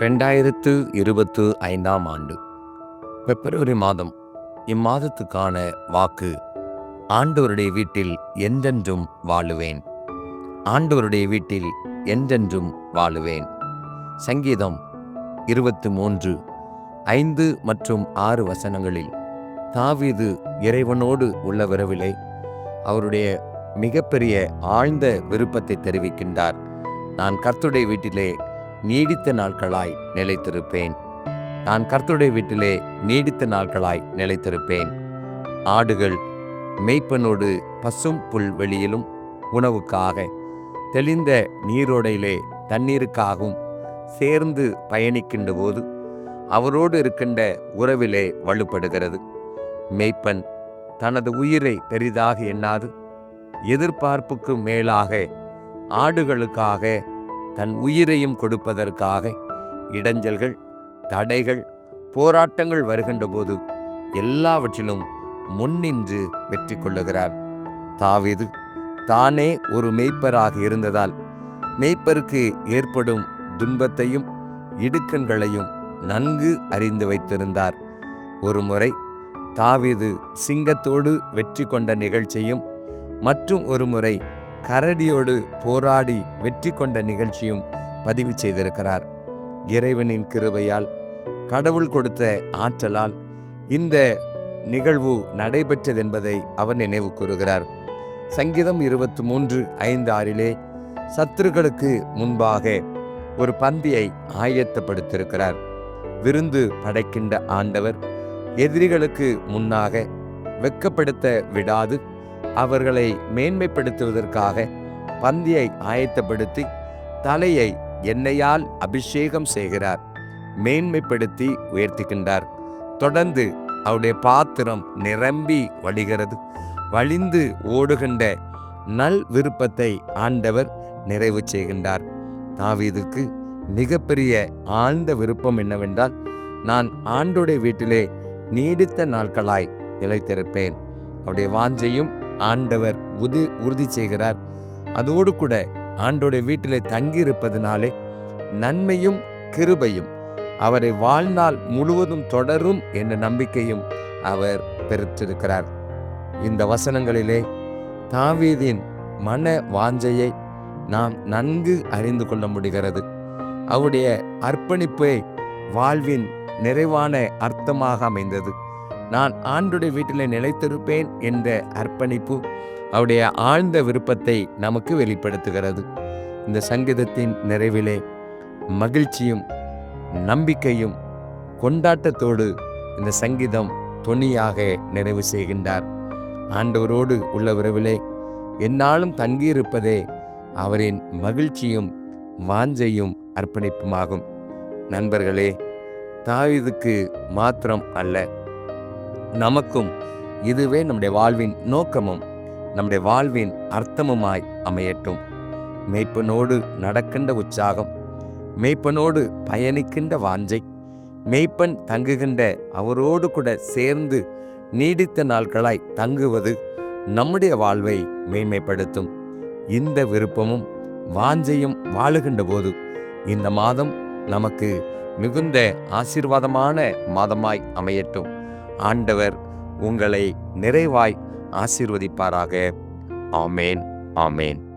ரெண்டாயிரத்து இருபத்து ஐந்தாம் ஆண்டு பிப்ரவரி மாதம் இம்மாதத்துக்கான வாக்கு ஆண்டவருடைய வீட்டில் என்றென்றும் வாழுவேன். ஆண்டவருடைய வீட்டில் என்றென்றும் வாழுவேன். சங்கீதம் இருபத்து மூன்று ஐந்து மற்றும் ஆறு வசனங்களில் தாவீது இறைவனோடு உள்ள விரவிலே அவருடைய மிகப்பெரிய ஆழ்ந்த விருப்பத்தை தெரிவிக்கின்றார். நான் கர்த்துடைய வீட்டிலே நீடித்த நாட்களாய் நிலைத்திருப்பேன். நான் கர்த்தருடைய வீட்டிலே நீடித்த நாட்களாய் நிலைத்திருப்பேன். ஆடுகள் மெய்ப்பனோடு பசும் புல்வெளியிலும் உணவுக்காக தெளிந்த நீரோடையிலே தண்ணீருக்காகவும் சேர்ந்து பயணிக்கின்ற போது அவரோடு இருக்கின்ற உறவிலே வலுப்படுகிறது. மெய்ப்பன் தனது உயிரை பெரிதாக எண்ணாது எதிர்பார்ப்புக்கு மேலாக ஆடுகளுக்காக தன் உயிரையும் கொடுப்பதற்காக இடைஞ்சல்கள் தடைகள் போராட்டங்கள் வருகின்ற போது எல்லாவற்றிலும் முன்னின்று வெற்றி கொள்ளுகிறார். தாவிது தானே ஒரு மெய்ப்பராக இருந்ததால் மெய்ப்பருக்கு ஏற்படும் துன்பத்தையும் இடுக்கண்களையும் நன்கு அறிந்து வைத்திருந்தார். ஒரு முறை சிங்கத்தோடு வெற்றி கொண்ட நிகழ்ச்சியும் மற்றும் ஒரு முறை கரடியோடு போராடி வெற்றி கொண்ட நிகழ்ச்சியும் பதிவு செய்திருக்கிறார். இறைவனின் கிருபையால் கடவுள் கொடுத்த ஆற்றலால் இந்த நிகழ்வு நடைபெற்றது என்பதை அவர் நினைவு கூறுகிறார். சங்கீதம் இருபத்தி மூன்று ஐந்து ஆறிலே சத்துருக்களுக்கு முன்பாக ஒரு பந்தியை ஆயத்தப்படுத்தியிருக்கிறார். விருந்து படைக்கின்ற ஆண்டவர் எதிரிகளுக்கு முன்னாக வெக்கப்படுத்த விடாது அவர்களை மேன்மைப்படுத்துவதற்காக பந்தியை ஆயத்தப்படுத்தி தலையை எண்ணெயால் அபிஷேகம் செய்கிறார். மேன்மைப்படுத்தி உயர்த்துகின்றார். தொடர்ந்து அவருடைய பாத்திரம் நிரம்பி வழிகிறது. வழிந்து ஓடுகின்ற நல் விருப்பத்தை ஆண்டவர் நிறைவு செய்கின்றார். தாவீதுக்கு மிகப்பெரிய ஆழ்ந்த விருப்பம் என்னவென்றால் நான் ஆண்டோடைய வீட்டிலே நீடித்த நாட்களாய் நிலைத்திருப்பேன். அவருடைய வாஞ்சையும் ஆண்டவர் உது உறுதி செய்கிறார். அதோடு கூட ஆண்டோடைய வீட்டிலே தங்கியிருப்பதனாலே நன்மையும் கிருபையும் அவரை வாழ்நாள் முழுவதும் தொடரும் என்ற நம்பிக்கையும் அவர் பெற்றிருக்கிறார். இந்த வசனங்களிலே தாவீதின் மன வாஞ்சையை நாம் நன்கு அறிந்து கொள்ள முடிகிறது. அவருடைய அர்ப்பணிப்பே வாழ்வின் நிறைவான அர்த்தமாக அமைந்தது. நான் ஆண்டுடைய வீட்டில் நிலைத்திருப்பேன் என்ற அர்ப்பணிப்பு அவருடைய ஆழ்ந்த விருப்பத்தை நமக்கு வெளிப்படுத்துகிறது. இந்த சங்கீதத்தின் நிறைவிலே மகிழ்ச்சியும் நம்பிக்கையும் கொண்டாட்டத்தோடு இந்த சங்கீதம் தொனியாக நிறைவு செய்கின்றார். ஆண்டவரோடு உள்ள உறவிலே என்னாலும் தங்கியிருப்பதே அவரின் மகிழ்ச்சியும் வாஞ்சையும் அர்ப்பணிப்புமாகும். நண்பர்களே தாயுதுக்கு மாத்திரம் அல்ல நமக்கும் இதுவே நம்முடைய வாழ்வின் நோக்கமும் நம்முடைய வாழ்வின் அர்த்தமுமாய் அமையட்டும். மேய்ப்பனோடு நடக்கின்ற உற்சாகம் மேய்ப்பனோடு பயணிக்கின்ற வாஞ்சை மேய்ப்பன் தங்குகின்ற அவரோடு கூட சேர்ந்து நீடித்த நாட்களாய் தங்குவது நம்முடைய வாழ்வை மேன்மைப்படுத்தும். இந்த விருப்பமும் வாஞ்சையும் வாழுகின்ற போது இந்த மாதம் நமக்கு மிகுந்த ஆசீர்வாதமான மாதமாய் அமையட்டும். ஆண்டவர் உங்களை நிறைவாய் ஆசீர்வதிப்பாராக. ஆமேன் ஆமேன்.